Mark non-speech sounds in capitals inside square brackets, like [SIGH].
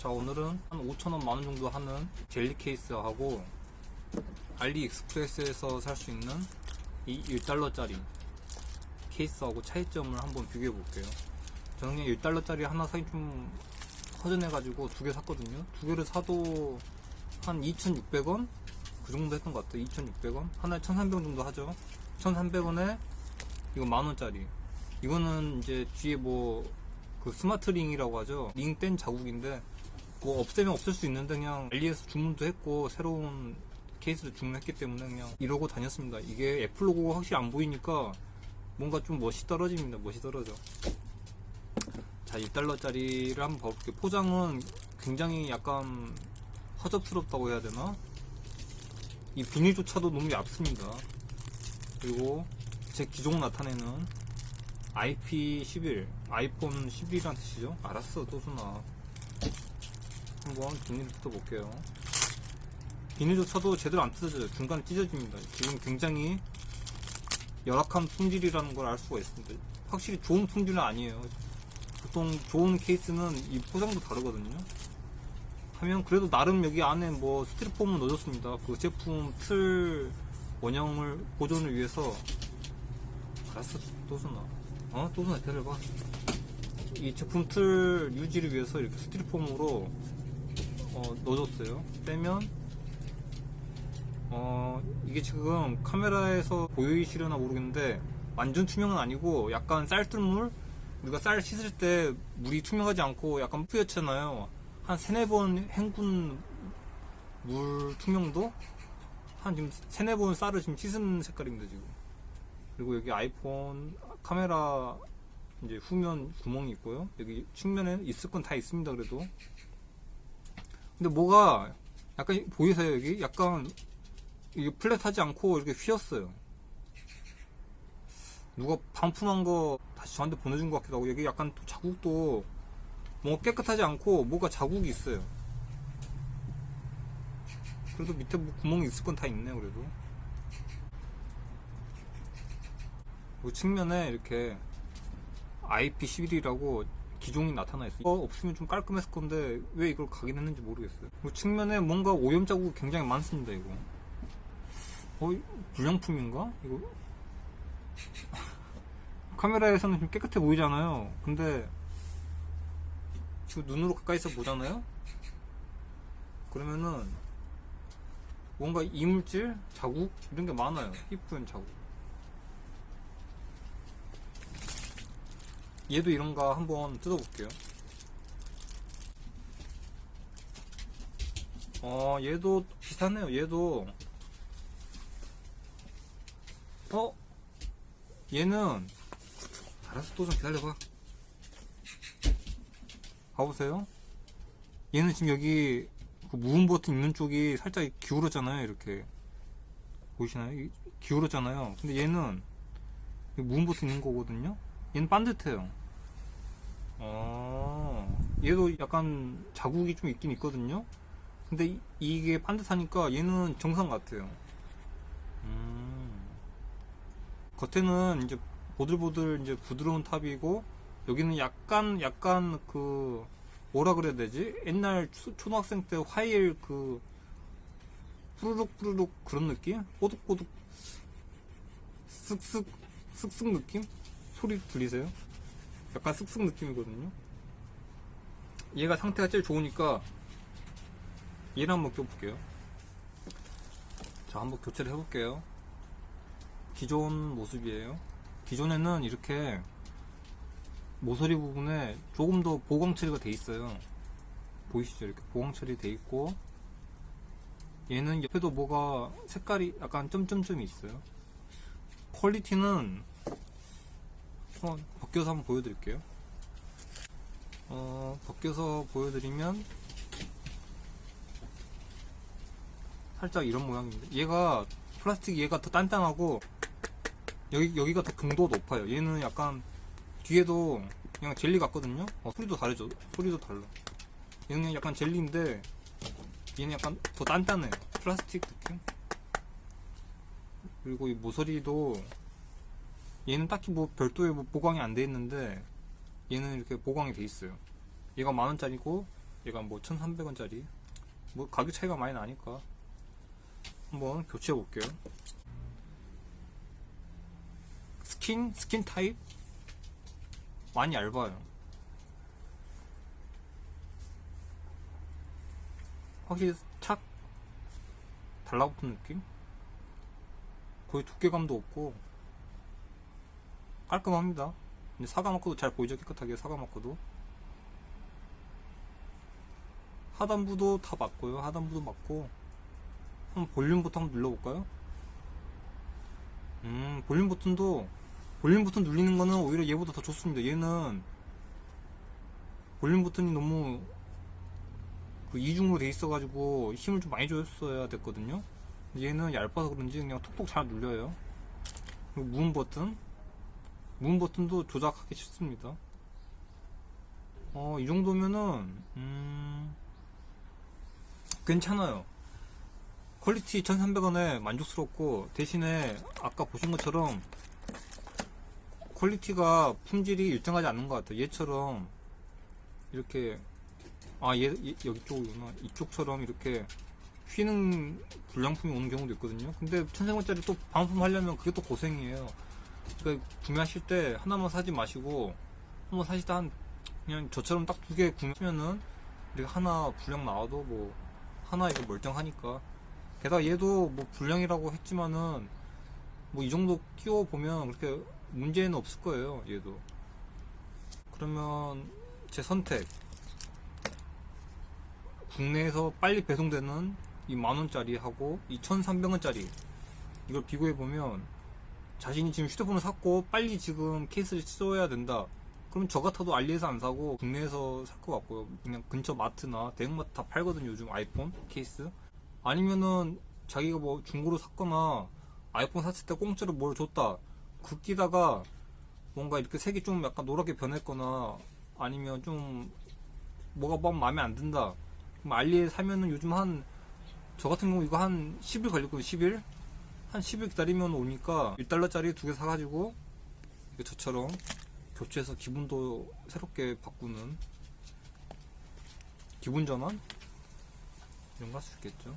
자 오늘은 한 5천원 만원 정도 하는 젤리 케이스하고 알리익스프레스에서 살 수 있는 이 1달러짜리 케이스하고 차이점을 한번 비교해 볼게요 저는 그냥 1달러짜리 하나 사기 좀 허전해가지고 두 개 샀거든요 두 개를 사도 한 2,600원? 그 정도 했던 것 같아요 2,600원? 하나에 1,300원 정도 하죠 1,300원에 이거 만원짜리 이거는 이제 뒤에 뭐 그 스마트 링이라고 하죠. 링 뗀 자국인데 뭐 없애면 없을 수 있는데 그냥 알리에서 주문도 했고 새로운 케이스를 주문했기 때문에 그냥 이러고 다녔습니다. 이게 애플 로고가 확실히 안 보이니까 뭔가 좀 멋이 떨어집니다. 멋이 떨어져. 자, 1달러짜리를 한번 봐볼게요. 포장은 굉장히 약간 허접스럽다고 해야 되나? 이 비닐조차도 너무 얇습니다. 그리고 제 기종 나타내는 IP11 아이폰 11이란 뜻이죠? 알았어 또수나 한번 비닐을 뜯어볼게요. 비닐조차도 제대로 안 뜯어져요. 중간에 찢어집니다. 지금 굉장히 열악한 품질이라는 걸 알 수가 있습니다. 확실히 좋은 품질은 아니에요. 보통 좋은 케이스는 이 포장도 다르거든요. 하면 그래도 나름 여기 안에 뭐 스티로폼을 넣어줬습니다. 그 제품 틀 원형을 보존을 위해서 알았어 또수나 어? 또수나 기다려봐. 이 제품 틀 유지를 위해서 이렇게 스티로폼으로 어, 넣어줬어요. 빼면 어, 이게 지금 카메라에서 보이시려나 모르겠는데 완전 투명은 아니고 약간 쌀뜨물 우리가 쌀 씻을 때 물이 투명하지 않고 약간 뿌옇잖아요. 한 세네 번 헹군 물 투명도 한 지금 세네 번 쌀을 지금 씻은 색깔입니다 지금. 그리고 여기 아이폰 카메라 이제 후면 구멍이 있고요. 여기 측면에 있을 건 다 있습니다. 그래도. 근데 뭐가 약간 보이세요 여기? 약간 이게 플랫하지 않고 이렇게 휘었어요. 누가 반품한 거 다시 저한테 보내준 것 같기도 하고 여기 약간 또 자국도 뭔가 깨끗하지 않고 뭐가 자국이 있어요. 그래도 밑에 뭐 구멍이 있을 건 다 있네요. 그래도. 그 측면에 이렇게 IP11이라고 기종이 나타나 있어요. 이거 없으면 좀 깔끔했을 건데 왜 이걸 각인했는지 모르겠어요. 그 측면에 뭔가 오염 자국이 굉장히 많습니다. 이거. 어, 불량품인가? 이거 [LAUGHS] 카메라에서는 좀 깨끗해 보이잖아요. 근데 지금 눈으로 가까이서 보잖아요. 그러면은 뭔가 이물질, 자국 이런 게 많아요. 이쁜 자국. 얘도 이런가 한번 뜯어볼게요. 어, 얘도 비슷하네요. 얘도 어? 얘는 알았어 또 좀 기다려봐. 봐보세요. 얘는 지금 여기 그 무음 버튼 있는 쪽이 살짝 기울었잖아요. 이렇게 보이시나요? 이- 기울었잖아요. 근데 얘는 무음 버튼 있는 거거든요. 얘는 반듯해요. 어, 얘도 약간 자국이 좀 있긴 있거든요. 근데 이- 이게 반듯하니까 얘는 정상 같아요. 음. 겉에는 이제 보들보들 이제 부드러운 탑이고 여기는 약간 약간 그 뭐라 그래야 되지? 옛날 초- 초등학생 때 화일 그 뿌르륵 그런 느낌? 꼬득꼬득 쓱쓱 쓱쓱 느낌? 소리 들리세요? 약간 쓱쓱 느낌이거든요. 얘가 상태가 제일 좋으니까 얘를 한번 껴볼게요. 자, 한번 교체를 해볼게요. 기존 모습이에요. 기존에는 이렇게 모서리 부분에 조금 더 보강 처리가 돼 있어요. 보이시죠? 이렇게 보강 처리 돼 있고 얘는 옆에도 뭐가 색깔이 약간 점점점이 있어요. 퀄리티는 어, 벗겨서 한번 보여드릴게요. 어, 벗겨서 보여드리면 살짝 이런 모양인데 얘가 플라스틱 얘가 더 단단하고 여기 여기가 더 강도가 높아요. 얘는 약간 뒤에도 그냥 젤리 같거든요. 어, 소리도 다르죠. 소리도 달라. 얘는 약간 젤리인데 얘는 약간 더 단단해. 플라스틱 느낌. 그리고 이 모서리도 얘는 딱히 뭐 별도의 뭐 보강이 안 돼 있는데 얘는 이렇게 보강이 돼 있어요. 얘가 만 원짜리고 얘가 뭐 1300원짜리. 뭐 가격 차이가 많이 나니까 한번 교체해 볼게요. 스킨 스킨 타입 많이 얇아요. 확실히 착 달라붙은 느낌? 거의 두께감도 없고 깔끔합니다. 사과 마커도 잘 보이죠? 깨끗하게 사과 마커도. 하단부도 다 맞고요. 하단부도 맞고. 한번 볼륨부터 한번 눌러볼까요? 음 볼륨 버튼도 볼륨 버튼 눌리는 거는 오히려 얘보다 더 좋습니다. 얘는 볼륨 버튼이 너무 그 이중으로 돼 있어 가지고 힘을 좀 많이 줬어야 됐거든요. 얘는 얇아서 그런지 그냥 톡톡 잘 눌려요. 무음 버튼 무음 버튼도 조작하기 쉽습니다 어, 이 정도면은, 음, 괜찮아요. 퀄리티 1300원에 만족스럽고, 대신에, 아까 보신 것처럼, 퀄리티가, 품질이 일정하지 않는 것 같아요. 얘처럼, 이렇게, 아, 얘, 얘 여기 쪽이구나. 이쪽처럼 이렇게, 휘는 불량품이 오는 경우도 있거든요. 근데 1300원짜리 또 반품 하려면 그게 또 고생이에요. 그러니까 구매하실 때 하나만 사지 마시고, 한번 사실 때한 그냥 저처럼 딱 두 개 구매하면은 이렇게 하나 불량 나와도 뭐 하나 이거 멀쩡하니까. 게다가 얘도 뭐 불량이라고 했지만은 뭐 이 정도 끼워 보면 그렇게 문제는 없을 거예요 얘도. 그러면 제 선택. 국내에서 빨리 배송되는 이 만원짜리 하고 이 1300원짜리 이걸 비교해 보면 자신이 지금 휴대폰을 샀고 빨리 지금 케이스를 써야 된다 그럼 저 같아도 알리에서 안 사고 국내에서 살 것 같고요. 그냥 근처 마트나 대형마트 다 팔거든요. 요즘 아이폰 케이스. 아니면은 자기가 뭐 중고로 샀거나 아이폰 샀을 때 공짜로 뭘 줬다. 그 끼다가 뭔가 이렇게 색이 좀 약간 노랗게 변했거나 아니면 좀 뭐가 막 마음에 안 든다. 그럼 알리에 사면은 요즘 한 저 같은 경우 이거 한 10일 걸렸거든요. 10일? 한 10일 기다리면 오니까 1달러짜리 두 개 사가지고 저처럼 교체해서 기분도 새롭게 바꾸는 기분 전환 이런 거 할 수 있겠죠.